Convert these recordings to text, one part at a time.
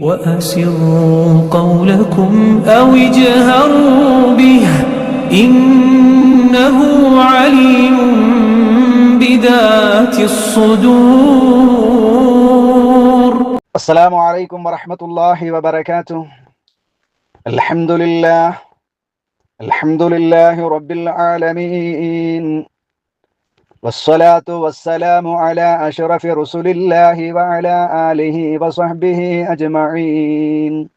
وأسروا قولكم أو اجهروا به إنه عليم بذات الصدور. السلام عليكم ورحمة الله وبركاته. الحمد لله. الحمد لله رب العالمين. والصلاة والسلام على أشرف رسل الله وعلى آله وصحبه أجمعين.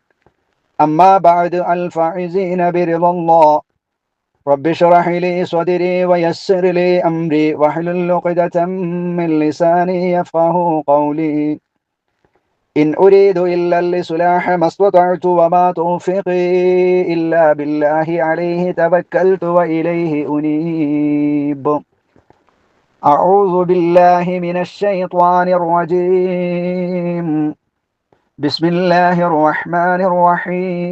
أما بعد الفائزين برضا الله. رب اشرح لي صدري ويسر لي أمري واحلل عقدة من لساني يفقه قولي. إن أريد إلا الإصلاح ما استطعت وما توفيقي إلا بالله عليه توكلت وإليه أنيب. أعوذ بالله من الشيطان الرجيم. بسم الله الرحمن الرحيم.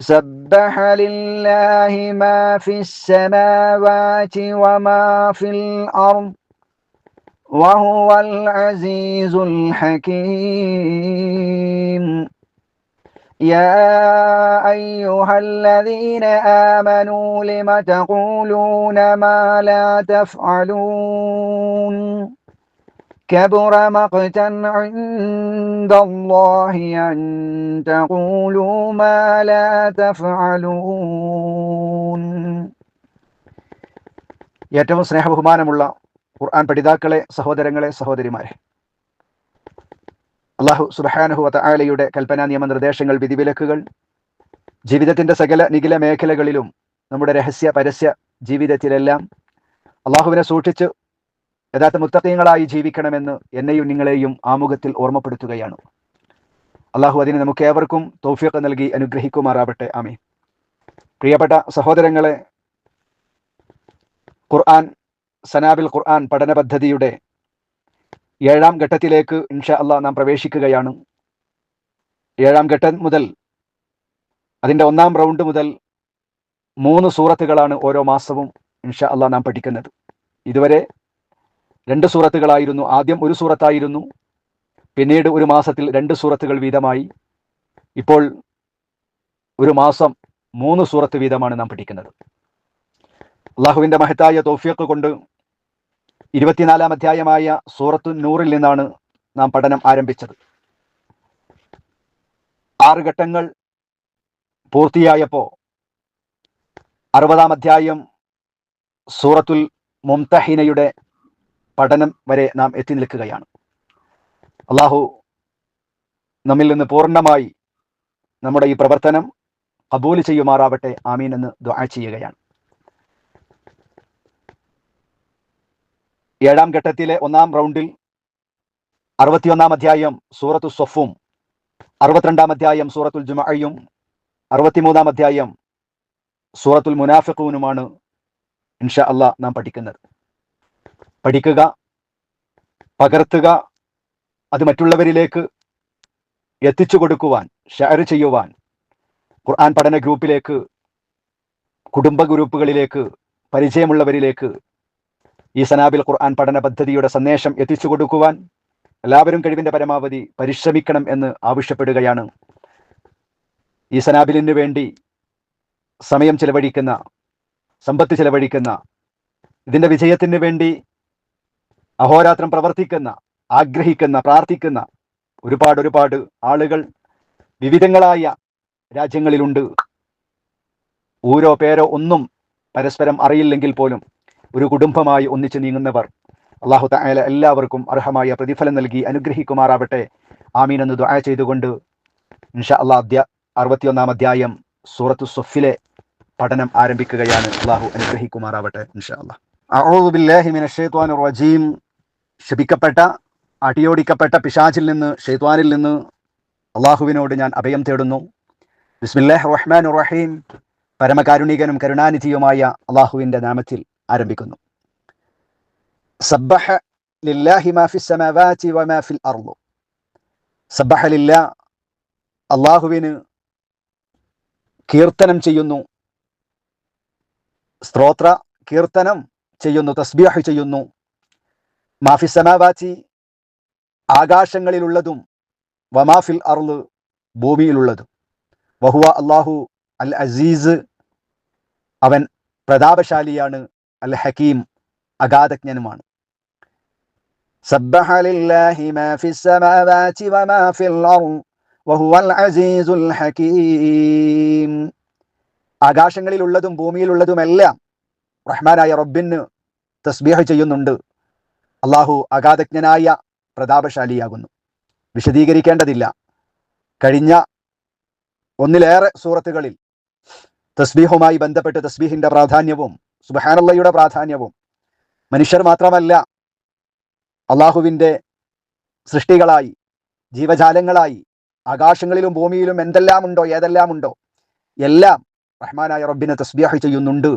سبح لله ما في السماوات وما في الأرض وهو العزيز الحكيم. يا أيها الذين آمنوا لم تقولون ما لا تفعلون كبر مقتا عند الله أن تقولوا ما لا تفعلون ഏറ്റവും സ്നേഹബഹുമാനമുള്ള ഖുർആൻ പഠിതാക്കളെ സഹോദരങ്ങളെ സഹോദരിമാരെ അള്ളാഹു സുബാനുഹുവത്ത ആലയുടെ കൽപ്പനാ നിയമ നിർദ്ദേശങ്ങൾ വിധിവിലക്കുകൾ ജീവിതത്തിന്റെ സകല നികില മേഖലകളിലും നമ്മുടെ രഹസ്യ പരസ്യ ജീവിതത്തിലെല്ലാം അള്ളാഹുവിനെ സൂക്ഷിച്ച് യഥാർത്ഥ മുത്തക്കയങ്ങളായി ജീവിക്കണമെന്ന് എന്നെയും നിങ്ങളെയും ആമുഖത്തിൽ ഓർമ്മപ്പെടുത്തുകയാണ്. അള്ളാഹു അതിന് നമുക്ക് ഏവർക്കും തോഫിയൊക്കെ നൽകി അനുഗ്രഹിക്കുമാറാവട്ടെ. ആമീൻ. പ്രിയപ്പെട്ട സഹോദരങ്ങളെ ഖുർആൻ സനാബിൽ ഖുർആൻ പഠന പദ്ധതിയുടെ ഏഴാം ഘട്ടത്തിലേക്ക് ഇൻഷാ അല്ല നാം പ്രവേശിക്കുകയാണ്. ഏഴാം ഘട്ടം മുതൽ അതിന്റെ ഒന്നാം റൗണ്ട് മുതൽ മൂന്ന് സൂറത്തുകളാണ് ഓരോ മാസവും ഇൻഷാ അല്ല നാം പഠിക്കുന്നത്. ഇതുവരെ രണ്ട് സൂറത്തുകളായിരുന്നു. ആദ്യം ഒരു സൂറത്തായിരുന്നു. പിന്നീട് ഒരു മാസത്തിൽ രണ്ട് സൂറത്തുകൾ വീതമായി. ഇപ്പോൾ ഒരു മാസം മൂന്ന് സൂറത്ത് വീതമാണ് നാം പഠിക്കുന്നത്. അള്ളാഹുവിന്റെ മഹത്തായ തോഫിയൊക്കെ കൊണ്ട് ഇരുപത്തിനാലാം അധ്യായമായ സൂറത്തു നൂറിൽ നിന്നാണ് നാം പഠനം ആരംഭിച്ചത്. ആറ് ഘട്ടങ്ങൾ പൂർത്തിയായപ്പോ അറുപതാം അധ്യായം സൂറത്തുൽ മുംതഹിനയുടെ പഠനം വരെ നാം എത്തി നിൽക്കുകയാണ്. അള്ളാഹു നമ്മിൽ നിന്ന് പൂർണമായി നമ്മുടെ ഈ പ്രവർത്തനം കബൂൽ ചെയ്യുമാറാവട്ടെ ആമീൻ എന്ന് ദ്വാ ചെയ്യുകയാണ്. ഏഴാം ഘട്ടത്തിലെ ഒന്നാം റൗണ്ടിൽ അറുപത്തിയൊന്നാം അധ്യായം സൂറത്തു സൊഫും അറുപത്തിരണ്ടാം അധ്യായം സൂറത്തുൽ ജുമയും അറുപത്തിമൂന്നാം അധ്യായം സൂറത്തുൽ മുനാഫിഖൂനുമാണ് ഇൻഷാ അല്ല നാം പഠിക്കുന്നത്. പഠിക്കുക പകർത്തുക അത് മറ്റുള്ളവരിലേക്ക് എത്തിച്ചു കൊടുക്കുവാൻ ഷെയർ ചെയ്യുവാൻ ഖുർആൻ പഠന ഗ്രൂപ്പിലേക്ക് കുടുംബ ഗ്രൂപ്പുകളിലേക്ക് പരിചയമുള്ളവരിലേക്ക് ഈ സനാബിൽ ഖുർആൻ പഠന പദ്ധതിയുടെ സന്ദേശം എത്തിച്ചു കൊടുക്കുവാൻ എല്ലാവരും കഴിവിന്റെ പരമാവധി പരിശ്രമിക്കണം എന്ന് ആവശ്യപ്പെടുകയാണ്. ഈ സനാബിലിന് വേണ്ടി സമയം ചെലവഴിക്കുന്ന സമ്പത്ത് ചെലവഴിക്കുന്ന ഇതിന്റെ വിജയത്തിന് വേണ്ടി അഹോരാത്രം പ്രവർത്തിക്കുന്ന ആഗ്രഹിക്കുന്ന പ്രാർത്ഥിക്കുന്ന ഒരുപാട് ഒരുപാട് ആളുകൾ വിവിധങ്ങളായ രാജ്യങ്ങളിലുണ്ട്. ഊരോ പേരോ ഒന്നും പരസ്പരം അറിയില്ലെങ്കിൽ പോലും ഒരു കുടുംബമായി ഒന്നിച്ചു നീങ്ങുന്നവർ. അള്ളാഹു തായാല എല്ലാവർക്കും അർഹമായ പ്രതിഫലം നൽകി അനുഗ്രഹിക്കുമാറാവട്ടെ. ആമീൻ എന്ന് ദുആ ചെയ്തുകൊണ്ട് ഇൻഷാ അള്ളാ അധ്യ അറുപത്തിയൊന്നാം അധ്യായം സൂറത്തു സൊഫിലെ പഠനം ആരംഭിക്കുകയാണ്. അള്ളാഹു അനുഗ്രഹിക്കുമാറാവട്ടെ ഇൻഷാ ശപിക്കപ്പെട്ട അടിയോടിക്കപ്പെട്ട പിശാചിൽ നിന്ന് ഷെയ്ത്വാനിൽ നിന്ന് അള്ളാഹുവിനോട് ഞാൻ അഭയം തേടുന്നു. ബിസ്മില്ലാഹ് റഹ്മാൻ റഹീം. പരമകാരുണികനും കരുണാനിധിയുമായ അള്ളാഹുവിന്റെ നാമത്തിൽ ആരംഭിക്കുന്നു. സബ്ബഹ ലില്ലാഹി മാ ഫിസ് സമാവാതി വമാ ഫിൽ അർൾ സബ്ബഹ ലില്ലാ അള്ളാഹുവിന് കീർത്തനം ചെയ്യുന്നു. സ്ത്രോത്ര കീർത്തനം ചെയ്യുന്നു തസ്ബീഹ് ചെയ്യുന്നു. മാഫി സമാവാത്തി ആകാശങ്ങളിലുള്ളതും വമാഫിൽ അർൾ ഭൂമിയിലുള്ളതും. വഹുവ അള്ളാഹു അൽ അസീസ് അവൻ പ്രതാപശാലിയാണ്. അൽ ഹക്കീം അഗാധജ്ഞനുമാണ് سبح لله ما في السماوات وما في الأرض وهو العزيز الحكيم ആകാശങ്ങളിലുള്ളതും ഭൂമിയിലുള്ളതുമെല്ലാം റഹ്മാനായ റബ്ബിന് തസ്ബീഹ് ചെയ്യുന്നുണ്ട് അള്ളാഹു അഗാധജ്ഞനായ പ്രതാപശാലിയാകുന്നു വിശദീകരിക്കേണ്ടതില്ല കഴിഞ്ഞ ഒന്നിലേറെ സൂറത്തുകളിൽ തസ്ബീഹുമായി ബന്ധപ്പെട്ട് തസ്ബീഹിന്റെ പ്രാധാന്യവും സുബഹാനല്ലയുടെ പ്രാധാന്യവും മനുഷ്യർ മാത്രമല്ല അള്ളാഹുവിന്റെ സൃഷ്ടികളായി ജീവജാലങ്ങളായി ആകാശങ്ങളിലും ഭൂമിയിലും എന്തെല്ലാം ഉണ്ടോ ഏതെല്ലാം ഉണ്ടോ എല്ലാം റഹ്മാനായ റബ്ബിനെ തസ്ബിയാഹ് ചെയ്യുന്നുണ്ട്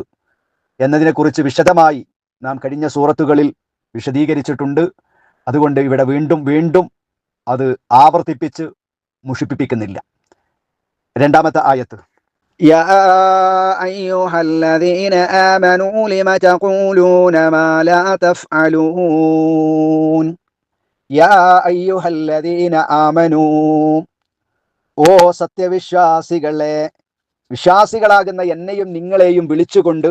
എന്നതിനെക്കുറിച്ച് വിശദമായി നാം കഴിഞ്ഞ സൂറത്തുകളിൽ വിശദീകരിച്ചിട്ടുണ്ട്. അതുകൊണ്ട് ഇവിടെ വീണ്ടും വീണ്ടും അത് ആവർത്തിപ്പിച്ച് മുഷിപ്പിപ്പിക്കുന്നില്ല. രണ്ടാമത്തെ ആയത്ത്. يا أيها الذين آمنوا لم تقولون ما لا تفعلون യാ അയ്യുഹല്ലദീന ആമനൂ ഓ സത്യവിശ്വാസികളെ വിശ്വാസികളാകുന്ന എന്നെയും നിങ്ങളെയും വിളിച്ചുകൊണ്ട്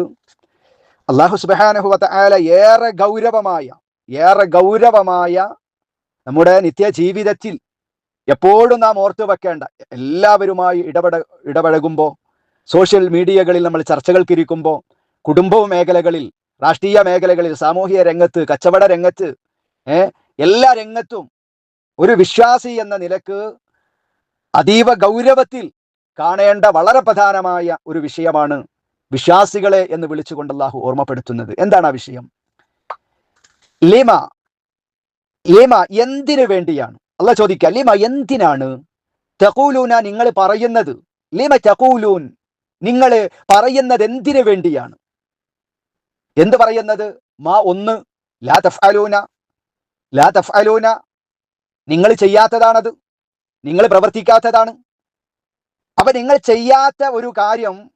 അള്ളാഹു സുബാനഹുവത്ത ആല ഏറെ ഗൗരവമായ ഏറെ ഗൗരവമായ നമ്മുടെ നിത്യ ജീവിതത്തിൽ എപ്പോഴും നാം ഓർത്തു വെക്കേണ്ട എല്ലാവരുമായി ഇടപെട ഇടപഴകുമ്പോൾ സോഷ്യൽ മീഡിയകളിൽ നമ്മൾ ചർച്ചകൾക്കിരിക്കുമ്പോൾ കുടുംബ മേഖലകളിൽ രാഷ്ട്രീയ മേഖലകളിൽ സാമൂഹിക രംഗത്ത് കച്ചവട രംഗത്ത് എല്ലാ രംഗത്തും ഒരു വിശ്വാസി എന്ന നിലയ്ക്ക് അതീവ ഗൗരവത്തിൽ കാണേണ്ട വളരെ പ്രധാനമായ ഒരു വിഷയമാണ് വിശ്വാസികളെ എന്ന് വിളിച്ചുകൊണ്ട് അള്ളാഹു ഓർമ്മപ്പെടുത്തുന്നത്. എന്താണ് ആ വിഷയം? ലിമ. ലിമ എന്തിനു വേണ്ടിയാണ്? അല്ല ചോദിക്കുക ലിമ എന്തിനാണ്? തകൂലൂന നിങ്ങൾ പറയുന്നത് ലിമ തകൂലൂൻ നിങ്ങൾ പറയുന്നത് എന്തിനു വേണ്ടിയാണ്? എന്ത് പറയുന്നത്? മാ ഒന്ന് ലാ തഫ്അലൂന ലാ തഫ്അലൂന. നിങ്ങൾ ചെയ്യാത്തതാണത്. നിങ്ങൾ പ്രവർത്തിക്കാത്തതാണ്. അപ്പൊ നിങ്ങൾ ചെയ്യാത്ത ഒരു കാര്യം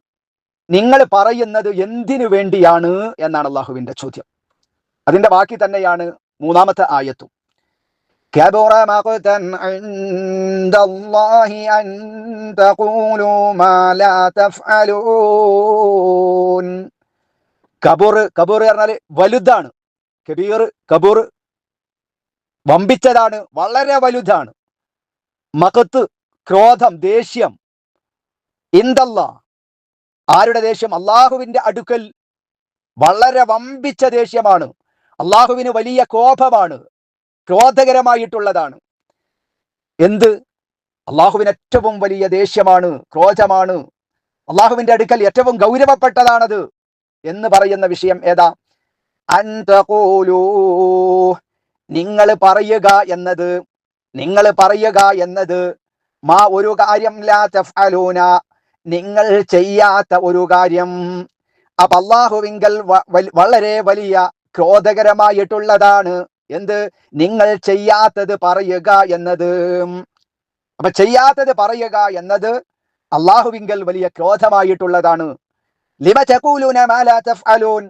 നിങ്ങൾ പറയുന്നത് എന്തിനു വേണ്ടിയാണ് എന്നാണ് അള്ളാഹുവിന്റെ ചോദ്യം. അതിന്റെ ബാക്കി തന്നെയാണ് മൂന്നാമത്തെ ആയത്തും. كبر مقتا عند الله أن تقولوا ما لا تفعلون കബൂർ കബൂർ പറഞ്ഞാല് വലുതാണ് കബീർ കബൂർ വമ്പിച്ചതാണ് വളരെ വലുതാണ് മകത്ത് ക്രോധം ദേഷ്യം ഇന്ദല്ല ആരുടെ ദേഷ്യം അള്ളാഹുവിന്റെ അടുക്കൽ വളരെ വമ്പിച്ച ദേഷ്യമാണ് അള്ളാഹുവിന് വലിയ കോപമാണ് ക്രോധകരമായിട്ടുള്ളതാണ്. എന്ത്? അള്ളാഹുവിന് ഏറ്റവും വലിയ ദേഷ്യമാണ് ക്രോധമാണ്. അള്ളാഹുവിന്റെ അടുക്കൽ ഏറ്റവും ഗൗരവപ്പെട്ടതാണത് എന്ന് പറയുന്ന വിഷയം ഏതാ? അൻതകോലൂ നിങ്ങൾ പറയുക എന്നത് നിങ്ങൾ പറയുക എന്നത് മാ ഒരു കാര്യം ലാ തഫ്അലൂന നിങ്ങൾ ചെയ്യാത്ത ഒരു കാര്യം. അപ്പൊ അള്ളാഹുവിങ്കൽ വളരെ വലിയ ക്രോധകരമായിട്ടുള്ളതാണ്. എന്ത്? നിങ്ങൾ ചെയ്യാത്തത് പറയുക എന്നത്. അപ്പൊ ചെയ്യാത്തത് പറയുക എന്നത് അള്ളാഹുവിങ്കൽ വലിയ ക്രോധമായിട്ടുള്ളതാണ്. ലിമ തഫ്അലൂൻ.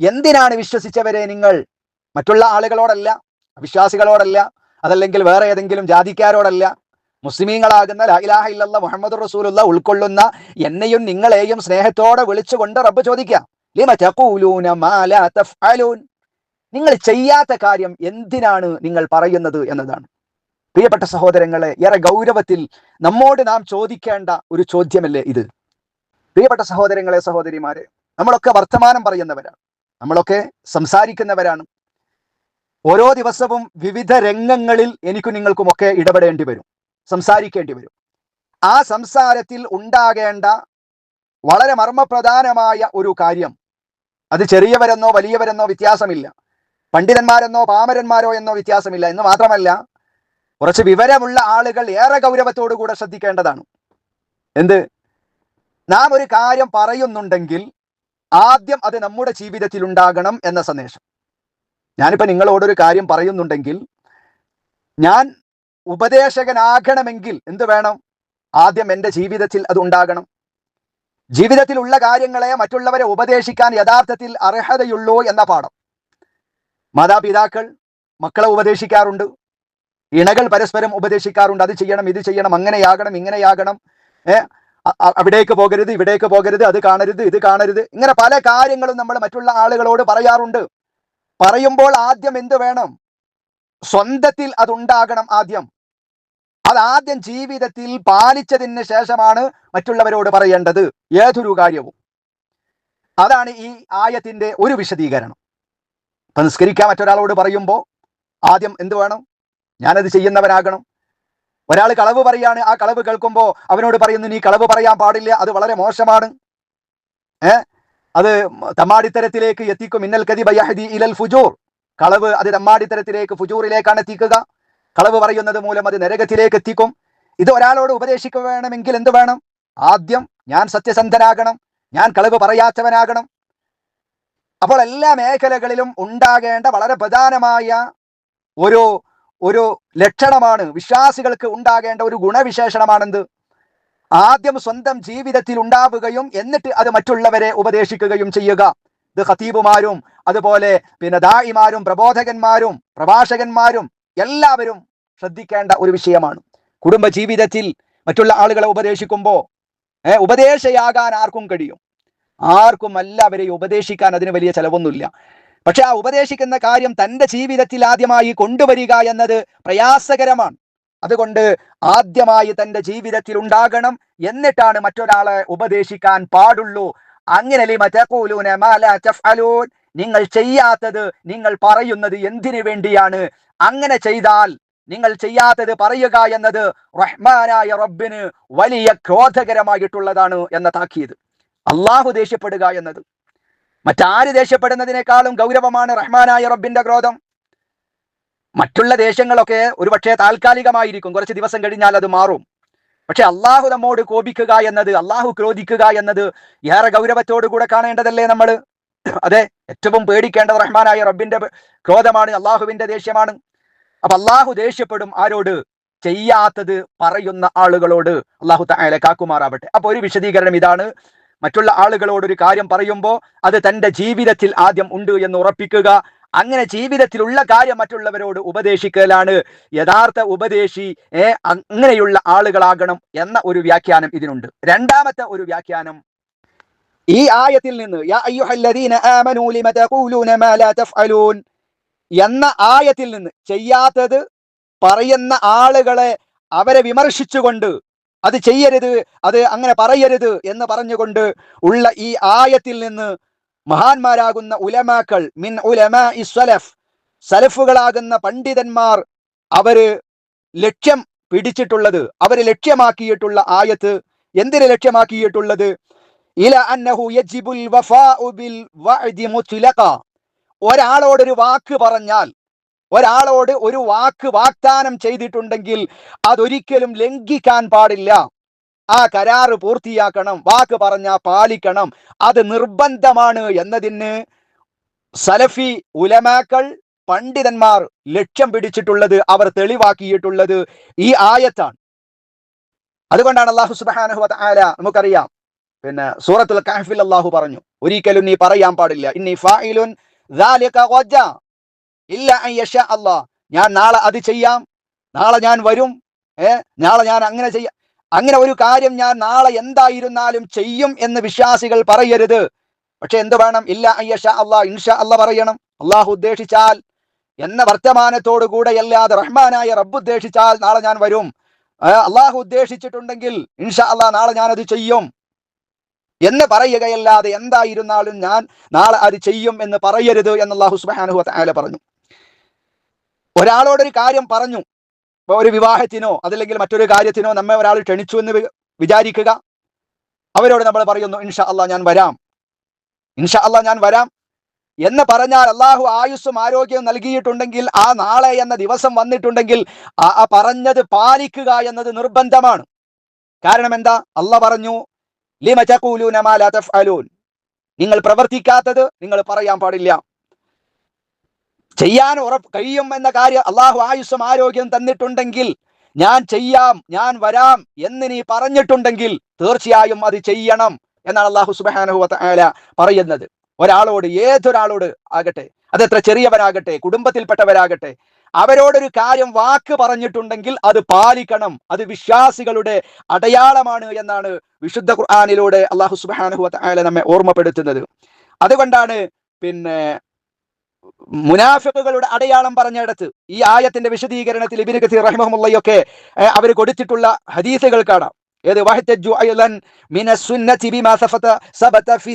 എന്തിനാണ് വിശ്വസിച്ചവരെ നിങ്ങൾ? മറ്റുള്ള ആളുകളോടല്ല വിശ്വാസികളോടല്ല അതല്ലെങ്കിൽ വേറെ ഏതെങ്കിലും ജാതിക്കാരോടല്ല. മുസ്ലിമീങ്ങളാകുന്ന ലാ ഇലാഹ ഇല്ലല്ലാഹ് മുഹമ്മദ് റസൂലുള്ള ഉൾക്കൊള്ളുന്ന എന്നെയും നിങ്ങളെയും സ്നേഹത്തോടെ വിളിച്ചുകൊണ്ട് റബ്ബ് ചോദിക്കാം. ലിമ തഖൂലൂന മാ തഫ്അലൂൻ. നിങ്ങൾ ചെയ്യാത്ത കാര്യം എന്തിനാണ് നിങ്ങൾ പറയുന്നത് എന്നതാണ്. പ്രിയപ്പെട്ട സഹോദരങ്ങളെ ഏറെ ഗൗരവത്തിൽ നമ്മോട് നാം ചോദിക്കേണ്ട ഒരു ചോദ്യമല്ലേ ഇത്. പ്രിയപ്പെട്ട സഹോദരങ്ങളെ സഹോദരിമാരെ നമ്മളൊക്കെ വർത്തമാനം പറയുന്നവരാണ്. നമ്മളൊക്കെ സംസാരിക്കുന്നവരാണ്. ഓരോ ദിവസവും വിവിധ രംഗങ്ങളിൽ എനിക്കും നിങ്ങൾക്കുമൊക്കെ ഇടപെടേണ്ടി വരും. സംസാരിക്കേണ്ടി വരും. ആ സംസാരത്തിൽ ഉണ്ടാകേണ്ട വളരെ മർമ്മപ്രധാനമായ ഒരു കാര്യം അത് ചെറിയവരെന്നോ വലിയവരെന്നോ വ്യത്യാസമില്ല. പണ്ഡിതന്മാരെന്നോ പാമരന്മാരോ എന്നോ വ്യത്യാസമില്ല. എന്ന് മാത്രമല്ല കുറച്ച് വിവരമുള്ള ആളുകൾ ഏറെ ഗൗരവത്തോടു കൂടെ ശ്രദ്ധിക്കേണ്ടതാണ്. എന്ത്? നാം ഒരു കാര്യം പറയുന്നുണ്ടെങ്കിൽ ആദ്യം അത് നമ്മുടെ ജീവിതത്തിൽ ഉണ്ടാകണം എന്ന സന്ദേശം. ഞാനിപ്പോ നിങ്ങളോടൊരു കാര്യം പറയുന്നുണ്ടെങ്കിൽ ഞാൻ ഉപദേശകനാകണമെങ്കിൽ എന്ത് വേണം? ആദ്യം എന്റെ ജീവിതത്തിൽ അത് ഉണ്ടാകണം. ജീവിതത്തിലുള്ള കാര്യങ്ങളെ മറ്റുള്ളവരെ ഉപദേശിക്കാൻ യഥാർത്ഥത്തിൽ അർഹതയുള്ളൂ എന്ന പാഠം. മാതാപിതാക്കൾ മക്കളെ ഉപദേശിക്കാറുണ്ട്. ഇണകൾ പരസ്പരം ഉപദേശിക്കാറുണ്ട്. അത് ചെയ്യണം ഇത് ചെയ്യണം അങ്ങനെയാകണം ഇങ്ങനെയാകണം. അവിടേക്ക് പോകരുത് ഇവിടേക്ക് പോകരുത് അത് കാണരുത് ഇത് കാണരുത്. ഇങ്ങനെ പല കാര്യങ്ങളും നമ്മൾ മറ്റുള്ള ആളുകളോട് പറയാറുണ്ട്. പറയുമ്പോൾ ആദ്യം എന്ത് വേണം? സ്വന്തത്തിൽ അതുണ്ടാകണം ആദ്യം. അതാദ്യം ജീവിതത്തിൽ പാലിച്ചതിന് ശേഷമാണ് മറ്റുള്ളവരോട് പറയേണ്ടത്. ഏതൊരു കാര്യവും. അതാണ് ഈ ആയത്തിന്റെ ഒരു വിശദീകരണം. ഇപ്പൊ നിസ്കരിക്കാൻ മറ്റൊരാളോട് പറയുമ്പോൾ ആദ്യം എന്ത് വേണം? ഞാനത് ചെയ്യുന്നവനാകണം. ഒരാൾ കളവ് പറയാണ് ആ കളവ് കേൾക്കുമ്പോൾ അവനോട് പറയുന്നു നീ കളവ് പറയാൻ പാടില്ല അത് വളരെ മോശമാണ്. ഏ? അത് തമ്മാടിത്തരത്തിലേക്ക് എത്തിക്കും. ഇന്നൽ കതി ബയഹദി ഇലൽ ഫുജൂർ. കളവ് അത് തമ്മാടിത്തരത്തിലേക്ക് ഫുജൂറിലേക്കാണ് എത്തിക്കുക. കളവ് പറയുന്നത് മൂലം അത് നരകത്തിലേക്ക് എത്തിക്കും. ഇത് ഒരാളോട് ഉപദേശിക്കുക വേണമെങ്കിൽ എന്ത് വേണം? ആദ്യം ഞാൻ സത്യസന്ധനാകണം. ഞാൻ കളവ് പറയാത്തവനാകണം. അപ്പോൾ എല്ലാ മേഖലകളിലും ഉണ്ടാകേണ്ട വളരെ പ്രധാനമായ ഒരു ഒരു ലക്ഷണമാണ് വിശ്വാസികൾക്ക് ഉണ്ടാകേണ്ട ഒരു ഗുണവിശേഷണമാണെന്ത്? ആദ്യം സ്വന്തം ജീവിതത്തിൽ ഉണ്ടാവുകയും എന്നിട്ട് അത് മറ്റുള്ളവരെ ഉപദേശിക്കുകയും ചെയ്യുക. ഇത് ഖത്തീബുമാരും അതുപോലെ പിന്നെ ദായിമാരും പ്രബോധകന്മാരും പ്രഭാഷകന്മാരും എല്ലാവരും ശ്രദ്ധിക്കേണ്ട ഒരു വിഷയമാണ്. കുടുംബ ജീവിതത്തിൽ മറ്റുള്ള ആളുകളെ ഉപദേശിക്കുമ്പോൾ ഉപദേശയാകാൻ ആർക്കും കഴിയും. ആർക്കും അവരെ ഉപദേശിക്കാൻ അതിന് വലിയ ചെലവൊന്നുമില്ല. പക്ഷെ ആ ഉപദേശിക്കുന്ന കാര്യം തന്റെ ജീവിതത്തിൽ ആദ്യമായി കൊണ്ടുവരിക എന്നത് പ്രയാസകരമാണ്. അതുകൊണ്ട് ആദ്യമായി തന്റെ ജീവിതത്തിൽ ഉണ്ടാകണം എന്നിട്ടാണ് മറ്റൊരാളെ ഉപദേശിക്കാൻ പാടുള്ളൂ. അങ്ങനെ നിങ്ങൾ ചെയ്യാത്തത് നിങ്ങൾ പറയുന്നത് എന്തിനു വേണ്ടിയാണ്? അങ്ങനെ ചെയ്താൽ നിങ്ങൾ ചെയ്യാത്തത് പറയുക എന്നത് റഹ്മാനായ റബ്ബിന് വലിയ ക്രോധകരമായിട്ടുള്ളതാണ് എന്ന താക്കീത്. അള്ളാഹു ദേഷ്യപ്പെടുക എന്നത്. മറ്റാര് ദേഷ്യപ്പെടുന്നതിനേക്കാളും ഗൗരവമാണ് റഹ്മാനായ റബ്ബിന്റെ ക്രോധം. മറ്റുള്ള ദേശങ്ങളൊക്കെ ഒരുപക്ഷെ താൽക്കാലികമായിരിക്കും. കുറച്ച് ദിവസം കഴിഞ്ഞാൽ അത് മാറും. പക്ഷെ അള്ളാഹു നമ്മോട് കോപിക്കുക എന്നത് അള്ളാഹു ക്രോധിക്കുക എന്നത് ഏറെ ഗൗരവത്തോടു കൂടെ കാണേണ്ടതല്ലേ നമ്മൾ അതെ ഏറ്റവും പേടിക്കേണ്ടത് റഹ്മാനായ റബ്ബിന്റെ ക്രോധമാണ് അള്ളാഹുവിന്റെ ദേഷ്യമാണ്. അപ്പൊ അള്ളാഹു ദേഷ്യപ്പെടും ആരോട്? ചെയ്യാത്തത് പറയുന്ന ആളുകളോട്. അള്ളാഹു തായാലെ കാക്കുമാറാവട്ടെ. അപ്പൊ ഒരു വിശദീകരണം ഇതാണ്. മറ്റുള്ള ആളുകളോട് ഒരു കാര്യം പറയുമ്പോൾ അത് തന്റെ ജീവിതത്തിൽ ആദ്യം ഉണ്ട് എന്ന് ഉറപ്പിക്കുക. അങ്ങനെ ജീവിതത്തിലുള്ള കാര്യം മറ്റുള്ളവരോട് ഉപദേശിക്കലാണ്. യഥാർത്ഥ ഉപദേശി ഏ അങ്ങനെയുള്ള ആളുകളാകണം എന്ന ഒരു വ്യാഖ്യാനം ഇതിനുണ്ട്. രണ്ടാമത്തെ ഒരു വ്യാഖ്യാനം ഈ ആയത്തിൽ നിന്ന് എന്ന ആയത്തിൽ നിന്ന് ചെയ്യാത്തത് പറയുന്ന ആളുകളെ അവരെ വിമർശിച്ചുകൊണ്ട് അത് ചെയ്യരുത് അത് അങ്ങനെ പറയരുത് എന്ന് പറഞ്ഞുകൊണ്ട് ഉള്ള ഈ ആയത്തിൽ നിന്ന് മഹാന്മാരാകുന്ന ഉലമാക്കൾ മിൻ ഉലമാ സലഫ് സലഫുകളാകുന്ന പണ്ഡിതന്മാർ അവർ ലക്ഷ്യം പിടിച്ചിട്ടുള്ളത് അവർ ലക്ഷ്യമാക്കിയിട്ടുള്ള ആയത്ത് എന്തിന് ലക്ഷ്യമാക്കിയിട്ടുള്ളത്? ഇല അന്നഹു യജിബുൽ വഫാഉ ബിൽ വഅദി ഒരാളോടൊരു വാക്ക് പറഞ്ഞാൽ ഒരാളോട് ഒരു വാക്ക് വാഗ്ദാനം ചെയ്തിട്ടുണ്ടെങ്കിൽ അതൊരിക്കലും ലംഘിക്കാൻ പാടില്ല. ആ കരാറ് പൂർത്തിയാക്കണം വാക്ക് പറഞ്ഞ പാലിക്കണം. അത് നിർബന്ധമാണ് എന്നതിന് സലഫി ഉലമാക്കൾ പണ്ഡിതന്മാർ ലക്ഷ്യം പിടിച്ചിട്ടുള്ളത് അവർ തെളിവാക്കിയിട്ടുള്ളത് ഈ ആയത്താണ്. അതുകൊണ്ടാണ് അള്ളാഹു സുബാനഹു ആല നമുക്കറിയാം. പിന്നെ സൂറത്തുൽ കാഹഫിൽ അള്ളാഹു പറഞ്ഞു ഒരിക്കലും നീ പറയാൻ പാടില്ല. ഇനി ഫായിലുൻ ഇല്ല യശാ അല്ലാഹ്. ഞാൻ നാളെ അത് ചെയ്യാം. നാളെ ഞാൻ വരും. ഏ? നാളെ ഞാൻ അങ്ങനെ ചെയ്യാം. അങ്ങനെ ഒരു കാര്യം ഞാൻ നാളെ എന്തായിരുന്നാലും ചെയ്യും എന്ന് വിശ്വാസികൾ പറയരുത്. പക്ഷെ എന്ത് വേണം? ഇല്ല അയ്യഷ അള്ളാ ഇൻഷ അല്ല പറയണം. അള്ളാഹു ഉദ്ദേശിച്ചാൽ എന്ന വർത്തമാനത്തോടു കൂടെ അല്ലാതെ റഹ്മാനായ റബ്ബ് ഉദ്ദേശിച്ചാൽ നാളെ ഞാൻ വരും. അള്ളാഹു ഉദ്ദേശിച്ചിട്ടുണ്ടെങ്കിൽ ഇൻഷ അള്ളാ നാളെ ഞാൻ അത് ചെയ്യും. എന്ന് പറയുകയല്ലാതെ എന്തായിരുന്നാലും ഞാൻ നാളെ അത് ചെയ്യും എന്ന് പറയരുത് എന്ന് അള്ളാഹു വതആല പറഞ്ഞു. ഒരാളോടൊരു കാര്യം പറഞ്ഞു. ഇപ്പോൾ ഒരു വിവാഹത്തിനോ അതല്ലെങ്കിൽ മറ്റൊരു കാര്യത്തിനോ നമ്മെ ഒരാൾ ക്ഷണിച്ചു എന്ന് വിചാരിക്കുക. അവരോട് നമ്മൾ പറയുന്നു ഇൻഷ അല്ല ഞാൻ വരാം. ഇൻഷ അല്ല ഞാൻ വരാം. എന്ന് പറഞ്ഞാൽ അള്ളാഹു ആയുസ്സും ആരോഗ്യവും നൽകിയിട്ടുണ്ടെങ്കിൽ ആ നാളെ എന്ന ദിവസം വന്നിട്ടുണ്ടെങ്കിൽ ആ പറഞ്ഞത് പാലിക്കുക എന്നത് നിർബന്ധമാണ്. കാരണം എന്താ? അല്ല പറഞ്ഞു നിങ്ങൾ പ്രവർത്തിക്കാത്തത് നിങ്ങൾ പറയാൻ പാടില്ല. ചെയ്യാൻ ഉറപ്പ് കഴിയും എന്ന കാര്യം അള്ളാഹു ആയുസ്സും ആരോഗ്യം തന്നിട്ടുണ്ടെങ്കിൽ ഞാൻ ചെയ്യാം ഞാൻ വരാം എന്ന് നീ പറഞ്ഞിട്ടുണ്ടെങ്കിൽ തീർച്ചയായും അത് ചെയ്യണം എന്നാണ് അള്ളാഹു സുബ്ഹാനഹു വതആല പറയുന്നത്. ഒരാളോട് ഏതൊരാളോട് ആകട്ടെ അതെത്ര ചെറിയവരാകട്ടെ കുടുംബത്തിൽപ്പെട്ടവരാകട്ടെ അവരോടൊരു കാര്യം വാക്ക് പറഞ്ഞിട്ടുണ്ടെങ്കിൽ അത് പാലിക്കണം അത് വിശ്വാസികളുടെ അടയാളമാണ് എന്നാണ് വിശുദ്ധ ഖുർആാനിലൂടെ അള്ളാഹു സുബാനഹു വതആല നമ്മെ ഓർമ്മപ്പെടുത്തുന്നത്. അതുകൊണ്ടാണ് പിന്നെ മുനാഫിക്കുകളുടെ അടയാളം പറഞ്ഞിടത്ത് ഈ ആയത്തിന്റെ വിശദീകരണത്തിൽ ഇബിന് കസീർ റഹിമഹുല്ലയൊക്കെ അവർ കൊടുത്തിട്ടുള്ള ഹദീസുകൾ കാണാം. ഏത്? വഹ്തജു അയ്ളൻ മിന ബിമാ സഫത സബത ഫി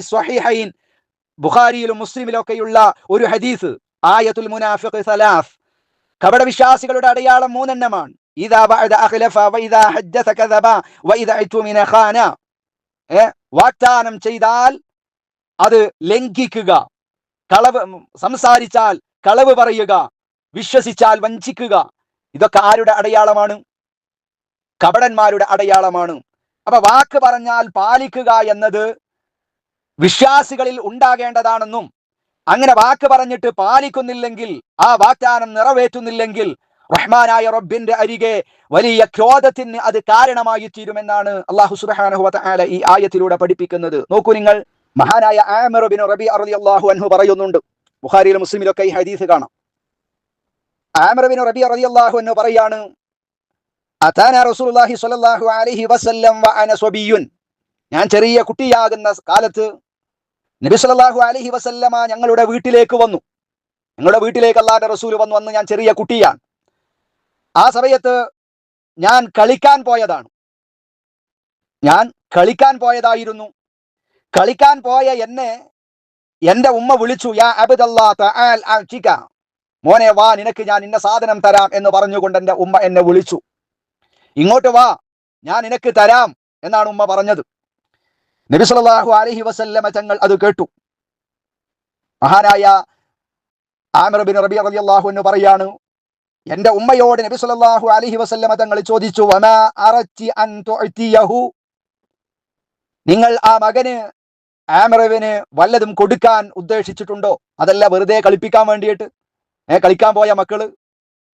മുസ്ലിമിലും ഒക്കെയുള്ള ഒരു ഹദീസ് ആയത്തുൽ മുനാഫിഖ് സലാഫ് കപട വിശ്വാസികളുടെ അടയാളം മൂന്നെണ്ണമാണ്. ഇദാ ബഅദ വഇദാ കദബ വഇദാ ഖാന. വാഗ്ദാനം ചെയ്താൽ അത് ലംഘിക്കുക. കളവ് സംസാരിച്ചാൽ കളവ് പറയുക വിശ്വസിച്ചാൽ വഞ്ചിക്കുക. ഇതൊക്കെ ആരുടെ അടയാളമാണ്? കപടന്മാരുടെ അടയാളമാണ്. അപ്പൊ വാക്ക് പറഞ്ഞാൽ പാലിക്കുക എന്നത് വിശ്വാസികളിൽ ഉണ്ടാകേണ്ടതാണെന്നും അങ്ങനെ വാക്ക് പറഞ്ഞിട്ട് പാലിക്കുന്നില്ലെങ്കിൽ ആ വാഗ്ദാനം നിറവേറ്റുന്നില്ലെങ്കിൽ റഹ്മാനായ റബ്ബിന്റെ അരികെ വലിയ ക്രോധത്തിന് അത് കാരണമായി തീരുമെന്നാണ് അള്ളാഹു സുബ്ഹാനഹു വതആല ഈ ആയത്തിലൂടെ പഠിപ്പിക്കുന്നത്. നോക്കൂ നിങ്ങൾ മഹാനായ ആമിർ ബിൻ റബി റളിയല്ലാഹു അൻഹു പറയുന്നുണ്ട്. ബുഖാരിയിലും മുസ്ലിമിലൊക്കെ ഈ ഹദീസ് കാണാം. ആമിർ ബിൻ റബി റളിയല്ലാഹു അൻഹു പറയാണ് റസൂലുള്ളാഹി സ്വല്ലല്ലാഹു അലൈഹി വസല്ലം വ അന സ്വബിയുൻ. ഞാൻ ചെറിയ കുട്ടിയാകുന്ന കാലത്ത് നബി സല്ലല്ലാഹു അലൈഹി വസല്ലമ ഞങ്ങളുടെ വീട്ടിലേക്ക് വന്നു. ഞങ്ങളുടെ വീട്ടിലേക്ക് അല്ലാഹുവിന്റെ റസൂൽ വന്നു വന്ന് ഞാൻ ചെറിയ കുട്ടിയാണ്. ആ സമയത്ത് ഞാൻ കളിക്കാൻ പോയതാണ്. ഞാൻ കളിക്കാൻ പോയതായിരുന്നു. കളിക്കാൻ പോയ എന്നെ എന്റെ ഉമ്മ വിളിച്ചു യാ അബിദല്ലാത്ത മോനെ വാ നിനക്ക് ഞാൻ ഇന്ന സാധനം തരാം എന്ന് പറഞ്ഞുകൊണ്ട് എന്റെ ഉമ്മ എന്നെ വിളിച്ചു. ഇങ്ങോട്ട് വാ ഞാൻ നിനക്ക് തരാം എന്നാണ് ഉമ്മ പറഞ്ഞത്. നബി സല്ലല്ലാഹു അലൈഹി വസല്ലമ തങ്ങൾ അത് കേട്ടു. മഹാനായ ആമിർ ബിൻ റബി റളിയല്ലാഹു എന്ന് പറയാണ് എന്റെ ഉമ്മയോട് നബി സല്ലല്ലാഹു അലൈഹി വസല്ലമ തങ്ങൾ ചോദിച്ചു നിങ്ങൾ ആ മകന് ആമിറവിന് വല്ലതും കൊടുക്കാൻ ഉദ്ദേശിച്ചിട്ടുണ്ടോ? അതല്ല വെറുതെ കളിപ്പിക്കാൻ വേണ്ടിയിട്ട്? കളിക്കാൻ പോയ മക്കൾ?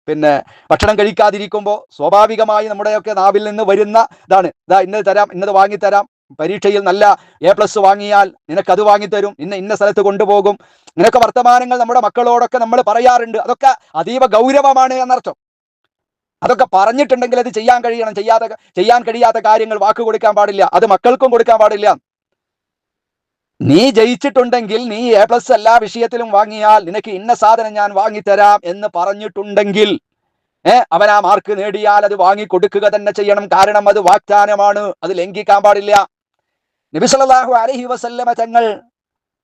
പിന്നെ ഭക്ഷണം കഴിക്കാതിരിക്കുമ്പോൾ സ്വാഭാവികമായി നമ്മുടെയൊക്കെ നാവിൽ നിന്ന് വരുന്ന ഇതാണ്. ഇതാ ഇന്നത് തരാം ഇന്നത് വാങ്ങിത്തരാം. പരീക്ഷയിൽ നല്ല എ പ്ലസ് വാങ്ങിയാൽ നിനക്കത് വാങ്ങിത്തരും. ഇന്ന ഇന്ന സ്ഥലത്ത് കൊണ്ടുപോകും. നിനക്ക് വർത്തമാനങ്ങൾ നമ്മുടെ മക്കളോടൊക്കെ നമ്മൾ പറയാറുണ്ട്. അതൊക്കെ അതീവ ഗൗരവമാണ് എന്നർത്ഥം. അതൊക്കെ പറഞ്ഞിട്ടുണ്ടെങ്കിൽ അത് ചെയ്യാൻ കഴിയണം. ചെയ്യാതെ ചെയ്യാൻ കഴിയാത്ത കാര്യങ്ങൾ വാക്ക് കൊടുക്കാൻ പാടില്ല. അത് മക്കൾക്കും കൊടുക്കാൻ പാടില്ല. നീ ജയിച്ചിട്ടുണ്ടെങ്കിൽ നീ എ പ്ലസ് എല്ലാ വിഷയത്തിലും വാങ്ങിയാൽ നിനക്ക് ഇന്ന സാധനം ഞാൻ വാങ്ങിത്തരാം എന്ന് പറഞ്ഞിട്ടുണ്ടെങ്കിൽ ഏ അവൻ ആ മാർക്ക് നേടിയാൽ അത് വാങ്ങി കൊടുക്കുക തന്നെ ചെയ്യണം. കാരണം അത് വാഗ്ദാനമാണ്. അത് ലംഘിക്കാൻ പാടില്ല. നബി അലഹി വസല്ലമ തങ്ങൾ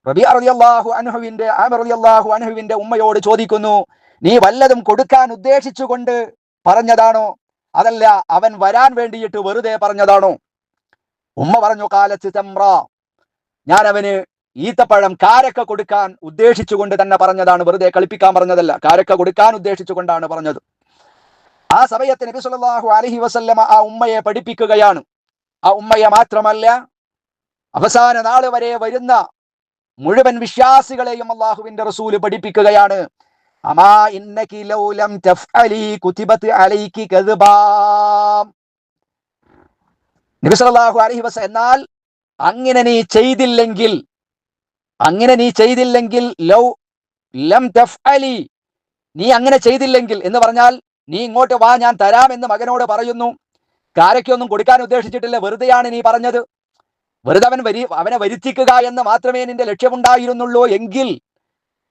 റബി റളിയല്ലാഹു അനുഹുവിന്റെ ആമർ റളിയല്ലാഹു അൻഹുവിന്റെ ഉമ്മയോട് ചോദിക്കുന്നു നീ വല്ലതും കൊടുക്കാൻ ഉദ്ദേശിച്ചുകൊണ്ട് പറഞ്ഞതാണോ? അതല്ല അവൻ വരാൻ വേണ്ടിയിട്ട് വെറുതെ പറഞ്ഞതാണോ? ഉമ്മ പറഞ്ഞു കാലത്ത് തമ്ര ഞാൻ അവന് ഈത്തപ്പഴം കാരക്ക കൊടുക്കാൻ ഉദ്ദേശിച്ചുകൊണ്ട് തന്നെ പറഞ്ഞതാണ്. വെറുതെ കളിപ്പിക്കാൻ പറഞ്ഞതല്ല. കാരക്ക കൊടുക്കാൻ ഉദ്ദേശിച്ചുകൊണ്ടാണ് പറഞ്ഞത്. ആ സമയത്ത് നബി സല്ലല്ലാഹു അലൈഹി വസല്ലമ ആ ഉമ്മയെ പഠിപ്പിക്കുകയാണ്. ആ ഉമ്മയെ മാത്രമല്ല അവസാന നാൾ വരെ വരുന്ന മുഴുവൻ വിശ്വാസികളെയും അള്ളാഹുവിന്റെ റസൂൽ പഠിപ്പിക്കുകയാണ്. എന്നാൽ അങ്ങനെ നീ ചെയ്തില്ലെങ്കിൽ അങ്ങനെ നീ ചെയ്തില്ലെങ്കിൽ ലൗ ലം ടഫ് അലി നീ അങ്ങനെ ചെയ്തില്ലെങ്കിൽ എന്ന് പറഞ്ഞാൽ നീ ഇങ്ങോട്ട് വാ ഞാൻ തരാമെന്ന് മകനോട് പറയുന്നു. കാരയ്ക്കൊന്നും കൊടുക്കാൻ ഉദ്ദേശിച്ചിട്ടില്ല വെറുതെയാണ് നീ പറഞ്ഞത്. വെറുതെ അവൻ വരി അവനെ വരുത്തിക്കുക എന്ന് മാത്രമേ നിന്റെ ലക്ഷ്യമുണ്ടായിരുന്നുള്ളൂ എങ്കിൽ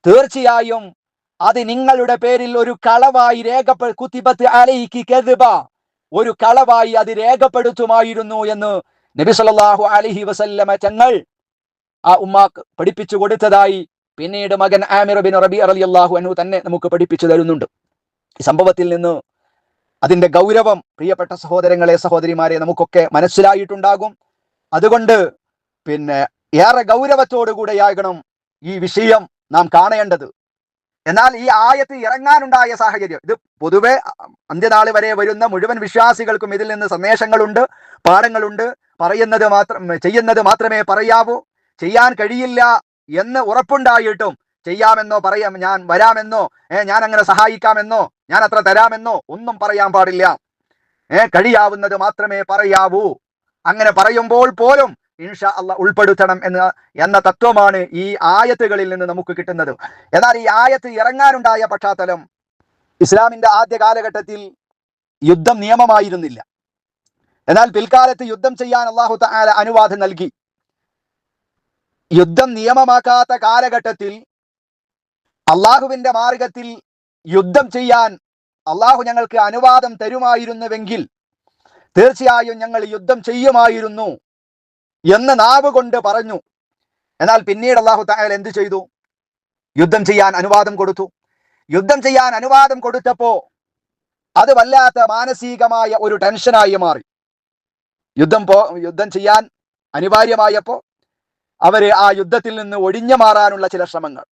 തീർച്ചയായും അത് നിങ്ങളുടെ പേരിൽ ഒരു കളവായി രേഖപ്പെ കുത്തിപ്പത്ത് അലയിക്ക് ഒരു കളവായി അത് രേഖപ്പെടുത്തുമായിരുന്നു എന്ന് നബി സല്ലല്ലാഹു അലൈഹി വസല്ലമ തങ്ങൾ ആ ഉമ്മാക്ക് പഠിപ്പിച്ചു കൊടുത്തതായി പിന്നീട് മകൻ ആമിർ ബിൻ റബി റളിയല്ലാഹു അൻഹു തന്നെ നമുക്ക് പഠിപ്പിച്ചു തരുന്നുണ്ട്. ഈ സംഭവത്തിൽ നിന്ന് അതിന്റെ ഗൗരവം പ്രിയപ്പെട്ട സഹോദരങ്ങളെ സഹോദരിമാരെ നമുക്കൊക്കെ മനസ്സിലായിട്ടുണ്ടാകും. അതുകൊണ്ട് പിന്നെ ഏറെ ഗൗരവത്തോടു കൂടെയാകണം ഈ വിഷയം നാം കാണേണ്ടത്. എന്നാൽ ഈ ആയത്ത് ഇറങ്ങാനുണ്ടായ സാഹചര്യം ഇത് പൊതുവെ അന്ത്യനാൾ വരെ വരുന്ന മുഴുവൻ വിശ്വാസികൾക്കും ഇതിൽ നിന്ന് സന്ദേശങ്ങളുണ്ട് പാഠങ്ങളുണ്ട്. പറയുന്നത് മാത്രം ചെയ്യുന്നത് മാത്രമേ പറയാവൂ. ചെയ്യാൻ കഴിയില്ല എന്ന് ഉറപ്പുണ്ടായിട്ടും ചെയ്യാമെന്നോ പറയാം ഞാൻ വരാമെന്നോ ഏഹ് ഞാൻ അങ്ങനെ സഹായിക്കാമെന്നോ ഞാൻ അത്ര തരാമെന്നോ ഒന്നും പറയാൻ പാടില്ല. ഏ കഴിയാവുന്നത് മാത്രമേ പറയാവൂ. അങ്ങനെ പറയുമ്പോൾ പോലും ഇൻഷ അല്ല ഉൾപ്പെടുത്തണം എന്ന് എന്ന തത്വമാണ് ഈ ആയത്തുകളിൽ നിന്ന് നമുക്ക് കിട്ടുന്നത്. എന്നാൽ ഈ ആയത്ത് ഇറങ്ങാനുണ്ടായ പശ്ചാത്തലം ഇസ്ലാമിന്റെ ആദ്യ കാലഘട്ടത്തിൽ യുദ്ധം നിയമമായിരുന്നില്ല. എന്നാൽ പിൽക്കാലത്ത് യുദ്ധം ചെയ്യാൻ അള്ളാഹു താല അനുവാദം നൽകി. യുദ്ധം നിയമമാക്കാത്ത കാലഘട്ടത്തിൽ അള്ളാഹുവിന്റെ മാർഗത്തിൽ യുദ്ധം ചെയ്യാൻ അള്ളാഹു ഞങ്ങൾക്ക് അനുവാദം തരുമായിരുന്നുവെങ്കിൽ തീർച്ചയായും ഞങ്ങൾ യുദ്ധം ചെയ്യുമായിരുന്നു എന്ന് നാവ് കൊണ്ട് പറഞ്ഞു. എന്നാൽ പിന്നീട് അള്ളാഹു തആല എന്ത് ചെയ്തു? യുദ്ധം ചെയ്യാൻ അനുവാദം കൊടുത്തു. യുദ്ധം ചെയ്യാൻ അനുവാദം കൊടുത്തപ്പോ അത് വല്ലാത്ത മാനസികമായ ഒരു ടെൻഷനായി മാറി. യുദ്ധം പോ യുദ്ധം ചെയ്യാൻ അനിവാര്യമായപ്പോ അവർ ആ യുദ്ധത്തിൽ നിന്ന് ഒഴിഞ്ഞു മാറാനുള്ള ചില ശ്രമങ്ങൾ.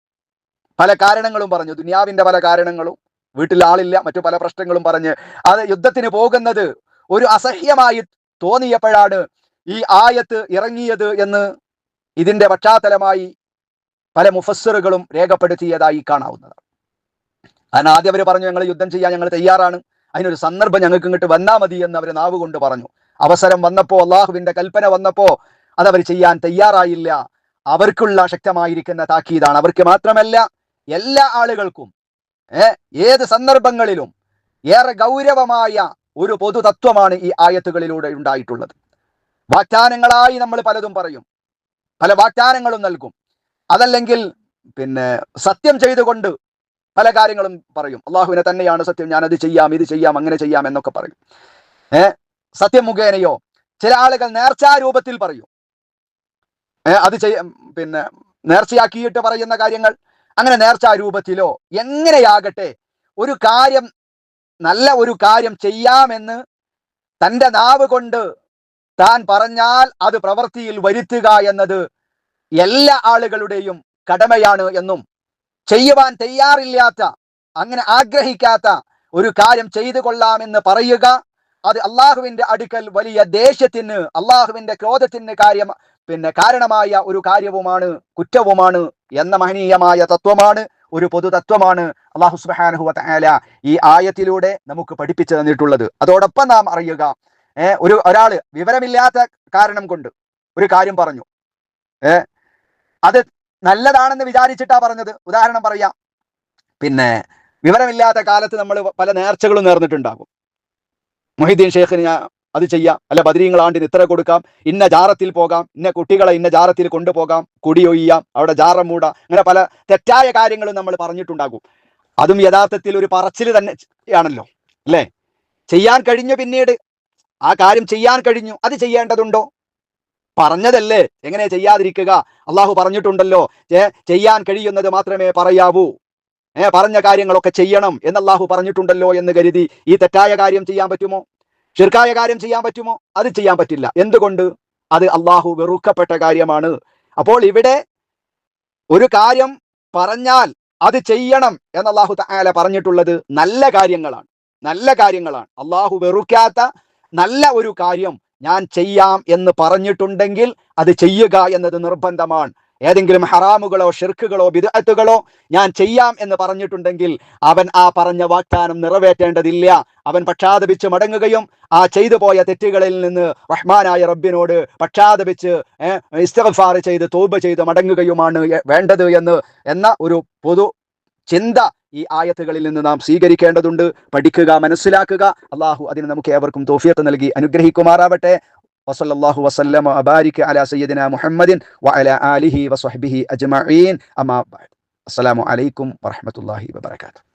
പല കാരണങ്ങളും പറഞ്ഞു. ദുനിയാവിന്റെ പല കാരണങ്ങളും വീട്ടിൽ ആളില്ല മറ്റു പല പ്രശ്നങ്ങളും പറഞ്ഞ്. അത് യുദ്ധത്തിന് പോകുന്നത് ഒരു അസഹ്യമായി തോന്നിയപ്പോഴാണ് ഈ ആയത്ത് ഇറങ്ങിയത് എന്ന് ഇതിന്റെ പശ്ചാത്തലമായി പല മുഫസ്സറുകളും രേഖപ്പെടുത്തിയതായി കാണാവുന്നതാണ്. കാരണം ആദ്യം അവർ പറഞ്ഞു ഞങ്ങൾ യുദ്ധം ചെയ്യാൻ ഞങ്ങൾ തയ്യാറാണ്. അതിനൊരു സന്ദർഭം ഞങ്ങൾക്ക് ഇങ്ങോട്ട് വന്നാൽ മതി എന്ന് അവർ നാവ് കൊണ്ട് പറഞ്ഞു. അവസരം വന്നപ്പോ അള്ളാഹുവിന്റെ കൽപ്പന വന്നപ്പോ അതവർ ചെയ്യാൻ തയ്യാറായില്ല. അവർക്കുള്ള ശക്തമായിരിക്കുന്ന താക്കീതാണ്. അവർക്ക് മാത്രമല്ല എല്ലാ ആളുകൾക്കും ഏത് സന്ദർഭങ്ങളിലും ഏറെ ഗൗരവമായ ഒരു പൊതു തത്വമാണ് ഈ ആയത്തുകളിലൂടെ ഉണ്ടായിട്ടുള്ളത്. വാഗ്ദാനങ്ങളായി നമ്മൾ പലതും പറയും. പല വാഗ്ദാനങ്ങളും നൽകും. അതല്ലെങ്കിൽ പിന്നെ സത്യം ചെയ്തുകൊണ്ട് പല കാര്യങ്ങളും പറയും. അള്ളാഹുവിനെ തന്നെയാണ് സത്യം. ഞാൻ അത് ചെയ്യാം ഇത് ചെയ്യാം അങ്ങനെ ചെയ്യാം എന്നൊക്കെ പറയും. ഏ സത്യം മുഖേനയോ ചില ആളുകൾ നേർച്ചാ രൂപത്തിൽ പറയും. അത് ചെയ്യ പിന്നെ നേർച്ചയാക്കിയിട്ട് പറയുന്ന കാര്യങ്ങൾ. അങ്ങനെ നേർച്ചാ രൂപത്തിലോ എങ്ങനെയാകട്ടെ ഒരു കാര്യം നല്ല ഒരു കാര്യം ചെയ്യാമെന്ന് തന്റെ നാവ് കൊണ്ട് താൻ പറഞ്ഞാൽ അത് പ്രവൃത്തിയിൽ വരുത്തുക എന്നത് എല്ലാ ആളുകളുടെയും കടമയാണ് എന്നും. ചെയ്യുവാൻ തയ്യാറില്ലാത്ത അങ്ങനെ ആഗ്രഹിക്കാത്ത ഒരു കാര്യം ചെയ്തു കൊള്ളാമെന്ന് പറയുക അത് അള്ളാഹുവിന്റെ അടുക്കൽ വലിയ ദേഷ്യത്തിന് അള്ളാഹുവിന്റെ ക്രോധത്തിന് കാര്യം പിന്നെ കാരണമായ ഒരു കാര്യവുമാണ് കുറ്റവുമാണ് എന്ന മഹനീയമായ തത്വമാണ് ഒരു പൊതു തത്വമാണ് അള്ളാഹു സുബ്ഹാനഹു വ ഈ ആയത്തിലൂടെ നമുക്ക് പഠിപ്പിച്ചു തന്നിട്ടുള്ളത്. അതോടൊപ്പം നാം അറിയുക ഏർ ഒരു ഒരാൾ വിവരമില്ലാത്ത കാരണം കൊണ്ട് ഒരു കാര്യം പറഞ്ഞു. ഏ അത് നല്ലതാണെന്ന് വിചാരിച്ചിട്ടാ പറഞ്ഞത്. ഉദാഹരണം പറയാം. പിന്നെ വിവരമില്ലാത്ത കാലത്ത് നമ്മൾ പല നേർച്ചകളും നേർന്നിട്ടുണ്ടാകും. മൊഹിദ്ദീൻ ഷേഖിന് ഞാൻ അത് ചെയ്യാം. അല്ല ബദരീങ്ങളാണ്ടിന് ഇത്ര കൊടുക്കാം. ഇന്ന ജാറത്തിൽ പോകാം. ഇന്ന കുട്ടികളെ ഇന്ന ജാറത്തിൽ കൊണ്ടുപോകാം. കുടിയൊയ്യാം അവിടെ ജാറം മൂടാം. അങ്ങനെ പല തെറ്റായ കാര്യങ്ങളും നമ്മൾ പറഞ്ഞിട്ടുണ്ടാകും. അതും യഥാർത്ഥത്തിൽ ഒരു പറച്ചിൽ തന്നെ ആണല്ലോ. അല്ലേ? ചെയ്യാൻ കഴിഞ്ഞു പിന്നീട്. ആ കാര്യം ചെയ്യാൻ കഴിഞ്ഞു. അത് ചെയ്യേണ്ടതുണ്ടോ? പറഞ്ഞതല്ലേ. എങ്ങനെ ചെയ്യാതിരിക്കുക? അള്ളാഹു പറഞ്ഞിട്ടുണ്ടല്ലോ. ചെയ്യാൻ കഴിയുന്നത് മാത്രമേ പറയാവൂ. ഏ പറഞ്ഞ കാര്യങ്ങളൊക്കെ ചെയ്യണം എന്ന് പറഞ്ഞിട്ടുണ്ടല്ലോ എന്ന് കരുതി ഈ തെറ്റായ കാര്യം ചെയ്യാൻ പറ്റുമോ? ഷിർക്കായ കാര്യം ചെയ്യാൻ പറ്റുമോ? അത് ചെയ്യാൻ പറ്റില്ല. എന്തുകൊണ്ട്? അത് അള്ളാഹു വെറുക്കപ്പെട്ട കാര്യമാണ്. അപ്പോൾ ഇവിടെ ഒരു കാര്യം പറഞ്ഞാൽ അത് ചെയ്യണം എന്ന് അള്ളാഹു തആല പറഞ്ഞിട്ടുള്ളത് നല്ല കാര്യങ്ങളാണ്. നല്ല കാര്യങ്ങളാണ്. അള്ളാഹു വെറുക്കാത്ത നല്ല ഒരു കാര്യം ഞാൻ ചെയ്യാം എന്ന് പറഞ്ഞിട്ടുണ്ടെങ്കിൽ അത് ചെയ്യുക എന്നത് നിർബന്ധമാണ്. ഏതെങ്കിലും ഹറാമുകളോ ഷിർക്കുകളോ ബിദത്തുകളോ ഞാൻ ചെയ്യാം എന്ന് പറഞ്ഞിട്ടുണ്ടെങ്കിൽ അവൻ ആ പറഞ്ഞ വാഗ്ദാനം നിറവേറ്റേണ്ടതില്ല. അവൻ പക്ഷാതപിച്ച് മടങ്ങുകയും ആ ചെയ്തു പോയ തെറ്റുകളിൽ നിന്ന് റഹ്മാനായ റബ്ബിനോട് പക്ഷാതപിച്ച് ഇസ്തഫാർ ചെയ്ത് തോബ് ചെയ്ത് മടങ്ങുകയുമാണ് വേണ്ടത് എന്ന് എന്ന ഒരു പൊതു ചിന്ത ഈ ആയത്തുകളിൽ നിന്ന് നാം സ്വീകരിക്കേണ്ടതുണ്ട്. പഠിക്കുക മനസ്സിലാക്കുക. അള്ളാഹു അതിന് നമുക്ക് ഏവർക്കും തോഫിയത്ത് നൽകി അനുഗ്രഹിക്കുമാറാവട്ടെ. وصلى الله وسلم وبارك على سيدنا محمد وعلى آله وصحبه أجمعين. أما بعد السلام عليكم ورحمة الله وبركاته.